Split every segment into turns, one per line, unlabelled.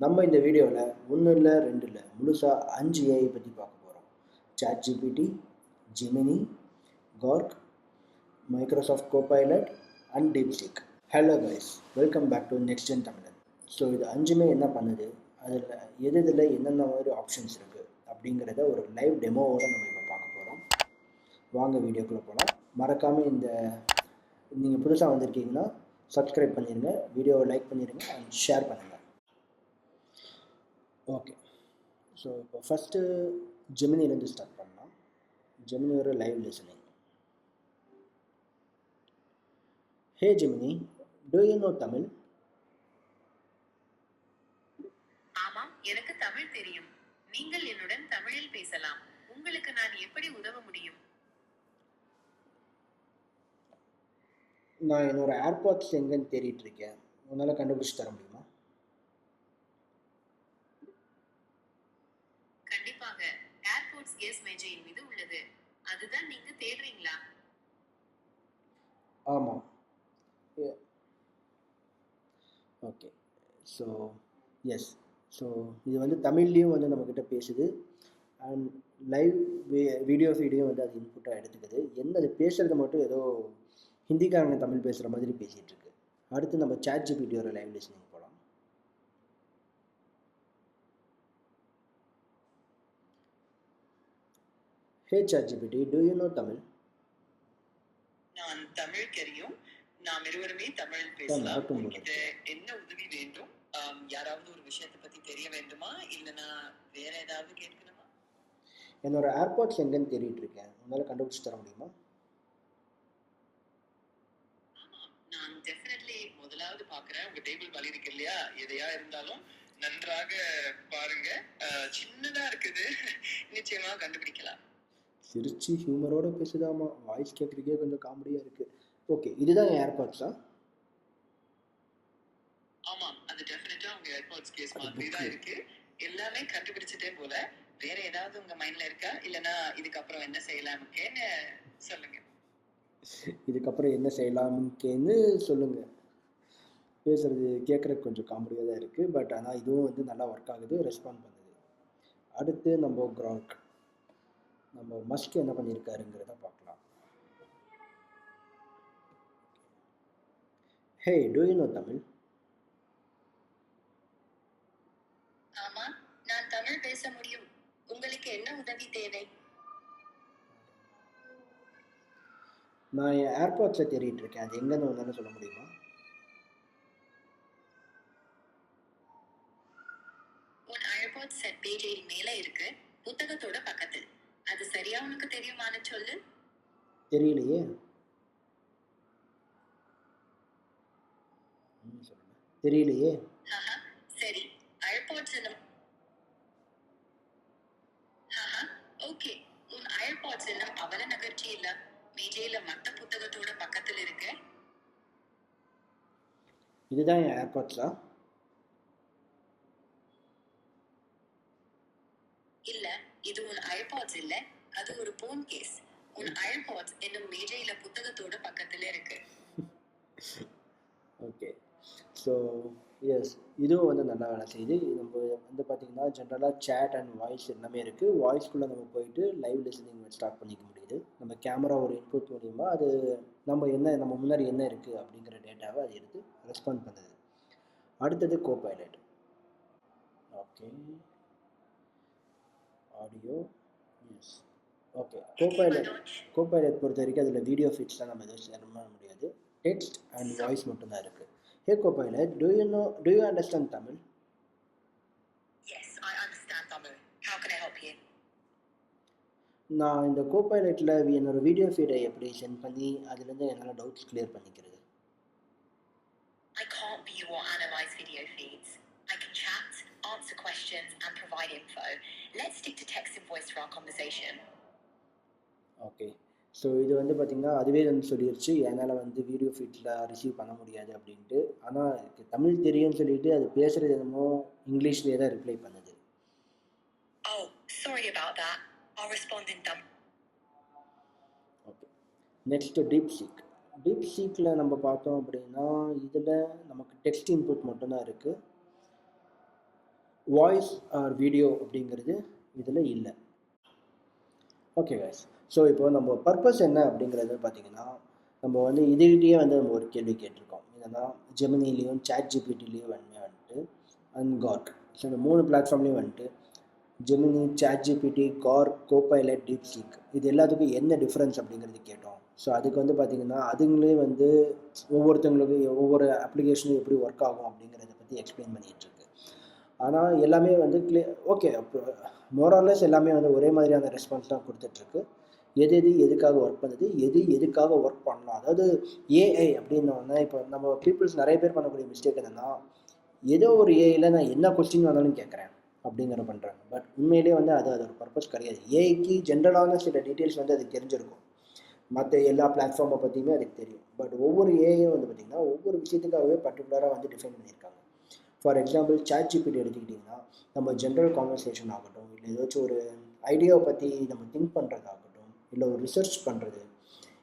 நம்ம இந்த வீடியோவில் ஒன்று இல்லை ரெண்டு இல்லை முழுசாக அஞ்சு ஏஐ பற்றி பார்க்க போகிறோம் ChatGPT Gemini Grok Microsoft Copilot and DeepSeek hello guys welcome back to next gen Tamilan so இது அஞ்சுமே என்ன பண்ணுது? அதில் எது இதில் என்னென்ன மாதிரி ஆப்ஷன்ஸ் இருக்குது அப்படிங்கிறத ஒரு லைவ் டெமோவோட நம்ம இப்போ பார்க்க போகிறோம் வாங்க வீடியோக்குள்ளே போகலாம் மறக்காமல் இந்த நீங்கள் புதுசாக வந்திருக்கீங்கன்னா சப்ஸ்கிரைப் பண்ணிடுங்க வீடியோவை லைக் பண்ணிடுங்க அண்ட் ஷேர் பண்ணுங்கள் ஓகே ஸோ இப்போ ஃபஸ்ட்டு ஜெமினிலேருந்து ஸ்டார்ட் பண்ணலாம். ஜெமினி ஒரு live listening hey Gemini do you know Tamil
ஆமாம் எனக்கு தமிழ் தெரியும். நீங்கள் என்னுடன் தமிழில் பேசலாம். உங்களுக்கு நான் எப்படி உதவ முடியும்?
நான் என்னோட ஏர்பாட்ஸ் எங்கேன்னு தேடிட்டு இருக்கேன். உன்னால் கண்டுபிடிச்சி தர முடியுமா?
கண்டிப்பாக. ஏர்போர்ட்ஸ் கேஸ் மேஜையின் மீது உள்ளது. அதுதான் நீங்க தேடுறீங்களா?
ஆமாம் ஓகே ஸோ எஸ் ஸோ இது வந்து தமிழ்லேயும் வந்து நம்மக்கிட்ட பேசுது. அண்ட் லைவ் வீடியோ ஃபீடையும் வந்து அது இன்புட்டாக எடுத்துக்குது. என்ன அது பேசுகிறது மட்டும் ஏதோ ஹிந்திக்காரங்க தமிழ் பேசுகிற மாதிரி பேசிகிட்டு இருக்கு. அடுத்து நம்ம சாட் ஜிபிடியோட லைவ் லிஸ்னிங் போகலாம் hey ChatGPT do you know Tamil
நான் தமிழ் தெரியும். நாம் இருவருமே தமிழ் பேசலாம். உங்ககிட்ட என்ன உதவி வேண்டும்? யாராவது ஒரு விஷயத்தை பத்தி தெரிய வேண்டுமா? இல்லனா வேற ஏதாவது கேட்கணுமா?
என்னோட ஏர்பாட்ஸ் எங்கேன்னு தேடிட்டு இருக்கேன். உன்னால் கண்டுபிடிச்சி தர முடியுமா?
நான் டெஃபினெட்லி முதலாவது பாக்குறேன் உங்க டேபிள் வழி இருக்கு இல்லையா? எதையா இருந்தாலும் நன்றாக பாருங்க. சின்னதா இருக்குது. நிச்சயமா கண்டுபிடிக்கலாம்.
சிரிச்சு ஹியூமரோட பேசுதாமா? வாய்ஸ் கேட்குறதுக்கே கொஞ்சம் காமெடியாக இருக்குது ஓகே இதுதான் என் ஏர்பாட்ஸா
ஆமாம் அது டெஃபினட்டா உங்க ஏர்பாட்ஸ் கேஸ் மாதிரி. தான் இருக்கு. எல்லாமே கண்டுபிடிச்சிட்டே போல. வேற ஏதாவது உங்க மைண்ட்ல இருக்கா? இல்லனா இதுக்கப்புறம் என்ன செய்யலாமுக்கேன்னு சொல்லுங்க.
இதுக்கப்புறம் என்ன செய்யலாம்னுக்கேன்னு சொல்லுங்கள் பேசுகிறது கேட்குறதுக்கு கொஞ்சம் காமெடியாக தான் இருக்குது பட் ஆனால் இதுவும் வந்து நல்லா ஒர்க் ஆகுது ரெஸ்பாண்ட் பண்ணுது. அடுத்து நம்ம கிராக் நம்ம மஸ்க் என்ன பண்ணியிருக்காருங்கிறத பார்க்கலாம். Hey do you know Tamil
ஆமா நான் தமிழ் பேச முடியும். உங்களுக்கு என்ன உதவி தேவை?
நான் என் ஏர்பாட்ஸை தேடிட்டு இருக்கேன் அது எங்கன்னு ஒன்று சொல்ல முடியுமா?
உன் ஏர்போர்ட் செட் பேஜையின் மேல இருக்கு. புத்தகத்தோட தெரியுமான்னு சொல்லு.
தெரியலையே. தெரியலையே.
சரி. ஏர்பாட்ஸ் என்னும் ஆஹா, ஓகே. உன் ஏர்பாட்ஸ் என்னும் அவல நகர்ச்சி இல்ல. மேஜையில மத்த புத்தகத்தோட பக்கத்துல இருக்கு.
இதுதான் என் ஏர்பாட்ஸா
இல்ல இது உன் ஏர்பாட்ஸ் இல்ல. அது ஒரு போன் கேஸ் உன் ஏர்பாட்ஸ் என்னும் மேஜையில புத்தகத்தோட பக்கத்துல இருக்கு.
ஓகே ஸோ எஸ் இதுவும் வந்து நல்லா வேலை செய்யுது. நம்ம வந்து பார்த்திங்கன்னா ஜென்ரலாக சேட் அண்ட் வாய்ஸ் எல்லாமே இருக்குது வாய்ஸ்க்குள்ளே நம்ம போயிட்டு லைவ் லிசனிங் ஸ்டார்ட் பண்ணிக்க முடியுது. நம்ம கேமரா ஒரு இன்புட் மூலிமா அது நம்ம என்ன நம்ம முன்னாடி என்ன இருக்குது அப்படிங்கிற டேட்டாவை அது எடுத்து ரெஸ்பாண்ட் பண்ணுது. அடுத்தது Copilot okay audio okay Copilot Copilot பொறுத்த வரைக்கும் அதில் வீடியோ ஃபீட்ஸ்லாம் நம்ம எதுவும் ஷேர் பண்ண முடியாது டெக்ஸ்ட் அண்ட் வாய்ஸ் மட்டும்தான் இருக்குது hey Copilot do you know do you understand Tamil
Yes, I understand Tamil. How can I help you?
நான் இந்த கோபைலட்டில் என்னோட வீடியோ ஃபீடை எப்படி சென்ட் பண்ணி அதுலேருந்து என்னால் டவுட்ஸ் கிளியர் பண்ணிக்கிறது
I can't view or analyze video feeds. I can chat, answer questions, and provide info. Let's stick to text and voice for our conversation.
Okay so இது வந்து பார்த்திங்கன்னா அதுவே வந்து சொல்லிருச்சு. என்னால் வந்து வீடியோ ஃபீட்டில் ரிசீவ் பண்ண முடியாது அப்படின்ட்டு. ஆனால் தமிழ் தெரியும்னு சொல்லிட்டு அது பேசுகிறது என்னமோ இங்கிலீஷ்லேயே தான் ரிப்ளை பண்ணுது.
Oh, sorry about that. I'll respond in Tamil.
Okay next DeepSeek deep சீக்கில் நம்ம பார்த்தோம் அப்படின்னா இதில் நமக்கு டெக்ஸ்ட் இன்புட் மட்டும்தான் இருக்குது வாய்ஸ் ஆர் வீடியோ அப்படிங்கிறது இதில் இல்லை. ஓகே கைஸ் ஸோ இப்போ நம்ம பர்பஸ் என்ன அப்படிங்கிறது பார்த்தீங்கன்னா நம்ம வந்து இதுகிட்டேயே வந்து நம்ம ஒரு கேள்வி கேட்டிருக்கோம். என்னென்னா ஜெமினிலையும் சாட் ஜிபிடிலையும் வந்து வந்துட்டு அண்ட் கார்க் ஸோ இந்த மூணு பிளாட்ஃபார்ம்லேயும் வந்துட்டு Gemini ChatGPT Grok Copilot DeepSeek இது எல்லாத்துக்கும் என்ன டிஃப்ரென்ஸ் அப்படிங்கிறது கேட்டோம். ஸோ அதுக்கு வந்து பார்த்திங்கன்னா அதுங்களே வந்து ஒவ்வொருத்தங்களுக்கு ஒவ்வொரு அப்ளிகேஷனும் எப்படி ஒர்க் ஆகும் அப்படிங்கிறத பற்றி எக்ஸ்பிளைன் பண்ணிகிட்டு இருக்கு ஆனால் எல்லாமே வந்து கிளி ஓகே அப்போ மோரல்லஸ் எல்லாமே வந்து ஒரே மாதிரியான ரெஸ்பான்ஸ் தான் கொடுத்துட்ருக்கு எது எது எதுக்காக ஒர்க் பண்ணுது? எது எதுக்காக ஒர்க் பண்ணலாம் அதாவது ஏஐ அப்படின்னோடனே இப்போ நம்ம பீப்புள்ஸ் நிறைய பேர் பண்ணக்கூடிய மிஸ்டேக் என்னென்னா ஏதோ ஒரு ஏஐயில் நான் என்ன கொஸ்டின் வந்தாலும் கேட்குறேன் அப்படிங்கிற பண்ணுறாங்க பட் உண்மையிலேயே வந்து அது அதோட பர்பஸ் கிடையாது. ஏஐக்கு ஜென்ரலான சில டீட்டெயில்ஸ் வந்து அது தெரிஞ்சிருக்கும். மற்ற எல்லா பிளாட்ஃபார்மை பற்றியுமே அதுக்கு தெரியும். பட் ஒவ்வொரு ஏஐயும் வந்து பார்த்திங்கன்னா ஒவ்வொரு விஷயத்துக்காகவே பர்டிகுலராக வந்து டிஃபைன் பண்ணியிருக்காங்க. ஃபார் எக்ஸாம்பிள் சாட் ஜிபிடி எடுத்துக்கிட்டிங்கன்னா நம்ம ஜென்ரல் கான்வர்சேஷன் ஆகட்டும் இல்லை ஏதாச்சும் ஒரு ஐடியாவை பற்றி நம்ம திங்க் பண்ணுறதாகட்டும் இல்லை ஒரு ரிசர்ச் பண்ணுறது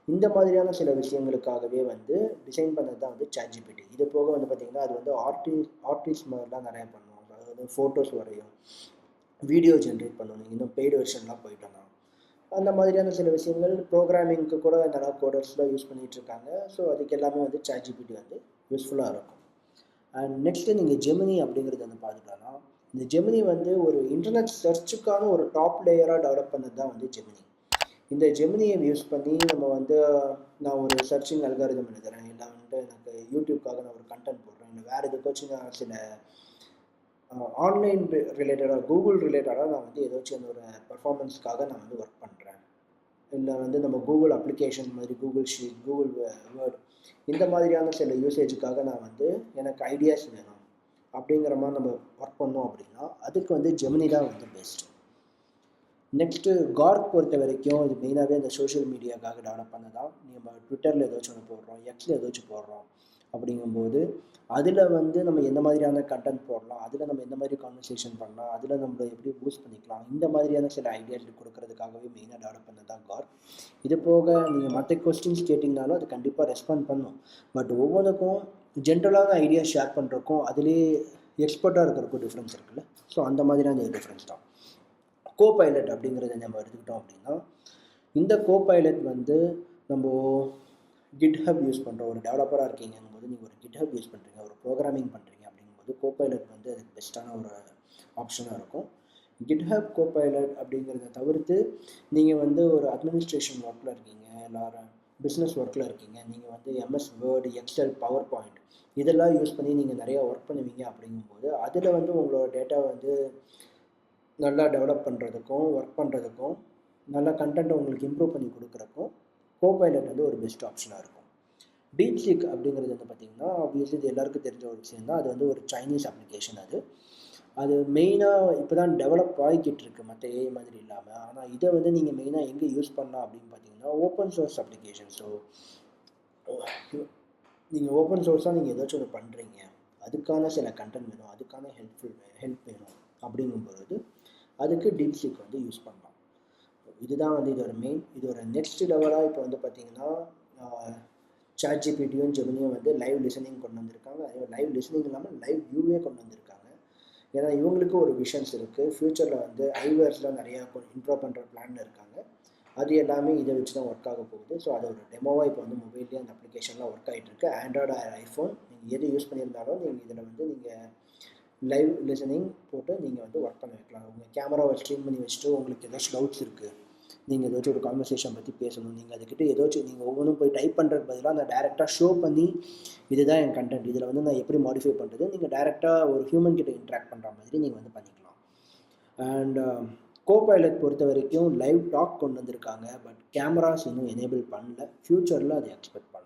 இந்த மாதிரியான சில விஷயங்களுக்காகவே வந்து டிசைன் பண்ணது தான் வந்து சாட் ஜிபிடி இது போக வந்து பார்த்திங்கன்னா அது வந்து ஆர்டிஸ்ட் ஆர்டிஸ்ட் மாதிரிலாம் நிறையா பண்ணுவோம் அதாவது ஃபோட்டோஸ் வரையும் வீடியோ ஜென்ரேட் பண்ணணும் இன்னும் பெய்டு வெர்ஷன்லாம் போயிட்டோம்னா. அந்த மாதிரியான சில விஷயங்கள் ப்ரோக்ராமிங்க்கு கூட நல்லா கோடர்ஸ்லாம் யூஸ் பண்ணிகிட்டு இருக்காங்க. ஸோ அதுக்கு எல்லாமே வந்து சாட் ஜிபிடி வந்து யூஸ்ஃபுல்லாக இருக்கும். அண்ட் நெக்ஸ்ட்டு நீங்கள் ஜெமினி அப்படிங்கிறது வந்து பார்த்துட்டோன்னா இந்த ஜெமினி வந்து ஒரு இன்டர்நெட் சர்ச்சுக்கான ஒரு டாப் லேயராக டெவலப் பண்ணது தான் வந்து ஜெமினி இந்த ஜெமினியை யூஸ் பண்ணி நம்ம வந்து நான் ஒரு சர்ச்சிங் அல்காரிதம் எழுதுறேன். இல்லை வந்துட்டு எனக்கு யூடியூப்காக நான் ஒரு கண்டென்ட் போடுறேன். இல்லை வேறு எதுக்காச்சும் நான் சில ஆன்லைன் ரிலேட்டடாக கூகுள் ரிலேட்டடாக நான் வந்து ஏதாச்சும் அந்த ஒரு பர்ஃபார்மன்ஸ்க்காக நான் வந்து ஒர்க் பண்ணுறேன் இல்லை வந்து நம்ம கூகுள் அப்ளிகேஷன் மாதிரி கூகுள் ஷீட் கூகுள் வேர்ட் இந்த மாதிரியான சில யூசேஜுக்காக நான் வந்து எனக்கு ஐடியாஸ் வேணும் அப்படிங்கிற மாதிரி நம்ம ஒர்க் பண்ணோம் அப்படின்னா அதுக்கு வந்து ஜெமினி தான் வந்து பெஸ்ட் நெக்ஸ்ட்டு கார்க் பொறுத்த வரைக்கும் இது மெயினாகவே இந்த சோஷியல் மீடியாக்காக டெவலப் பண்ணதான். நம்ம ட்விட்டரில் ஏதாச்சும் ஒன்று போடுறோம் எக்ஸில் ஏதாச்சும் போடுறோம். அப்படிங்கும்போது அதில் வந்து நம்ம எந்த மாதிரியான கண்டென்ட் போடலாம் அதில் நம்ம எந்த மாதிரி கான்வர்சேஷன் பண்ணலாம் அதில் நம்ம எப்படி பூஸ்ட் பண்ணிக்கலாம் இந்த மாதிரியான சில ஐடியாஸ் கொடுக்கறதுக்காகவே மெயினாக டெவலப் பண்ணது தான் கார் இது போக நீங்கள் மற்ற கொஸ்டின்ஸ் கேட்டிங்கனாலும் அது கண்டிப்பாக ரெஸ்பாண்ட் பண்ணும். பட் ஒவ்வொன்றுக்கும் ஜென்ரலான ஐடியா ஷேர் பண்ணுறக்கும் அதுலேயே எக்ஸ்பர்ட்டாக இருக்கிறக்கும் டிஃப்ரென்ஸ் இருக்குல்ல. ஸோ அந்த மாதிரியான டிஃப்ரென்ஸ் தான். கோ பைலட் அப்படிங்கிறத நம்ம எடுத்துக்கிட்டோம் அப்படின்னா இந்த கோ பைலட் வந்து நம்ம கிட்ஹப் யூஸ் பண்ணுறோம் ஒரு டெவலப்பராக இருக்கீங்கும் போது நீங்கள் ஒரு கிட்ஹப் யூஸ் பண்ணுறீங்க ஒரு ப்ரோக்ராமிங் பண்ணுறீங்க அப்படிங்கும்போது கோபைலட் வந்து அதுக்கு பெஸ்ட்டான ஒரு ஆப்ஷனாக இருக்கும். கிட்ஹப் கோபைலட் அப்படிங்கிறத தவிர்த்து நீங்கள் வந்து ஒரு அட்மினிஸ்ட்ரேஷன் ஒர்க்கில் இருக்கீங்க எல்லாரும் பிஸ்னஸ் ஒர்க்கில் இருக்கீங்க நீங்கள் வந்து MS word excel power point இதெல்லாம் யூஸ் பண்ணி நீங்கள் நிறையா ஒர்க் பண்ணுவீங்க அப்படிங்கும்போது அதில் வந்து உங்களோட டேட்டா வந்து நல்லா டெவலப் பண்ணுறதுக்கும் ஒர்க் பண்ணுறதுக்கும் நல்லா கண்டென்ட்டை உங்களுக்கு இம்ப்ரூவ் பண்ணி கொடுக்குறக்கும் கோபைலட் வந்து ஒரு பெஸ்ட் ஆப்ஷனாக இருக்கும். டீப் சீக் அப்படிங்கிறது வந்து பார்த்திங்கன்னா ஆப்வியஸ்லி இது எல்லாருக்கும் தெரிஞ்ச ஒரு விஷயம் தான். அது வந்து ஒரு சைனீஸ் அப்ளிகேஷன் அது. அது மெயினாக இப்போ தான் டெவலப் ஆகிக்கிட்டு இருக்குது மற்ற ஏஐ மாதிரி இல்லாமல் ஆனால் இதை வந்து நீங்கள் மெயினாக எங்கே யூஸ் பண்ணலாம் அப்படின்னு பார்த்தீங்கன்னா ஓப்பன் சோர்ஸ் அப்ளிகேஷன் ஸோ நீங்கள் ஓப்பன் சோர்ஸாக நீங்கள் ஏதாச்சும் ஒன்று பண்ணுறீங்க அதுக்கான சில கண்டென்ட் வேணும். அதுக்கான ஹெல்ப்ஃபுல் ஹெல்ப் வேணும். அப்படிங்கும்பொழுது அதுக்கு டீப்சிக் வந்து யூஸ் பண்ணலாம். இதுதான் வந்து இதோட மெயின் இதோட நெக்ஸ்ட் லெவலாக இப்போ வந்து பார்த்தீங்கன்னா சாட் ஜிபிடியும் ஜெமினியும் வந்து லைவ் லிசனிங் கொண்டு வந்திருக்காங்க. அதே லைவ் லிசனிங் இல்லாமல் லைவ் வியூவே கொண்டு வந்திருக்காங்க. ஏன்னா இவங்களுக்கு ஒரு விஷன்ஸ் இருக்குது ஃப்யூச்சரில் வந்து ஐவேர்ஸ்லாம் நிறையா இம்ப்ரூவ் பண்ணுற பிளான் இருக்காங்க. அது எல்லாமே இதை வச்சு தான் ஒர்க் ஆக போகுது. ஸோ அது ஒரு டெமோவாக இப்போ வந்து மொபைல்லேயே அந்த அப்ளிகேஷன்லாம் ஒர்க் ஆகிட்டு இருக்கு. ஆண்ட்ராய்டு ஐஃபோன் நீங்கள் எது யூஸ் பண்ணியிருந்தாலும் நீங்கள் இதில் வந்து நீங்கள் லைவ் லிசனிங் போட்டு நீங்கள் வந்து ஒர்க் பண்ண வைக்கலாம். உங்கள் கேமராவை ஸ்ட்ரீம் பண்ணி வச்சுட்டு உங்களுக்கு ஏதாச்சும் டவுட்ஸ் இருக்குது நீங்கள் ஏதாச்சும் ஒரு கான்வர்சேஷன் பற்றி பேசணும். நீங்கள் அதுக்கிட்ட ஏதாச்சும் நீங்கள் ஒவ்வொன்றும் போய் டைப் பண்ணுறது பதிலாக நான் டேரெக்டாக ஷோ பண்ணி இதுதான் என் கண்டென்ட் இதில் வந்து நான் எப்படி மாடிஃபை பண்ணுறது நீங்கள் டேரெக்டாக ஒரு ஹியூமன் கிட்ட இன்ட்ராக்ட் பண்ணுற மாதிரி நீங்கள் வந்து பண்ணிக்கலாம். அண்ட் கோபைலட் uh, பொறுத்த வரைக்கும் லைவ் டாக் கொண்டு வந்திருக்காங்க. பட் கேமராஸ் இன்னும் எனேபிள் பண்ணல. ஃப்யூச்சரில் அதை எக்ஸ்பெக்ட் பண்ணலாம்.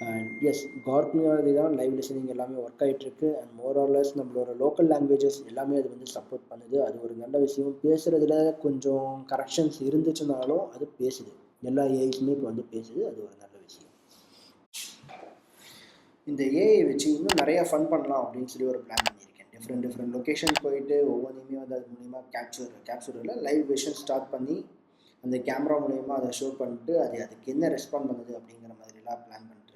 அண்ட் எஸ் கார்க்னியாவது தான் லைவ் லிசனிங் எல்லாமே ஒர்க் ஆகிட்டுருக்கு அண்ட் மோரார்லெஸ் நம்மளோட லோக்கல் லாங்குவேஜஸ் எல்லாமே அது வந்து சப்போர்ட் பண்ணுது. அது ஒரு நல்ல விஷயம். பேசுகிறதுல கொஞ்சம் கரெக்ஷன்ஸ் இருந்துச்சுனாலும் அது பேசுது. எல்லா ஏஐஸுமே இப்போ வந்து பேசுது. அது ஒரு நல்ல விஷயம். இந்த ஏஐ வச்சு இன்னும் நிறையா ஃபன் பண்ணலாம் அப்படின்னு சொல்லி ஒரு பிளான் பண்ணியிருக்கேன். டிஃப்ரெண்ட் டிஃப்ரெண்ட் லொக்கேஷன் போயிட்டு ஒவ்வொன்றையுமே வந்து அது மூலிமா கேப்சர் கேப்சரில் லைவ் விஷன் ஸ்டார்ட் பண்ணி அந்த கேமரா மூலயமா அதை ஷோ பண்ணிட்டு அது அதுக்கு என்ன ரெஸ்பாண்ட் பண்ணுது அப்படிங்கிற மாதிரிலாம் பிளான் பண்ணிட்டுருக்கேன்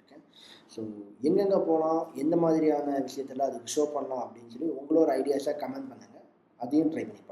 ஸோ எங்கெங்கே போகலாம் எந்த மாதிரியான விஷயத்தில் அதுக்கு ஷோ பண்ணலாம் அப்படின்னு சொல்லி உங்களோட ஐடியாஸாக கமெண்ட் பண்ணுங்கள் அதையும் ட்ரை பண்ணி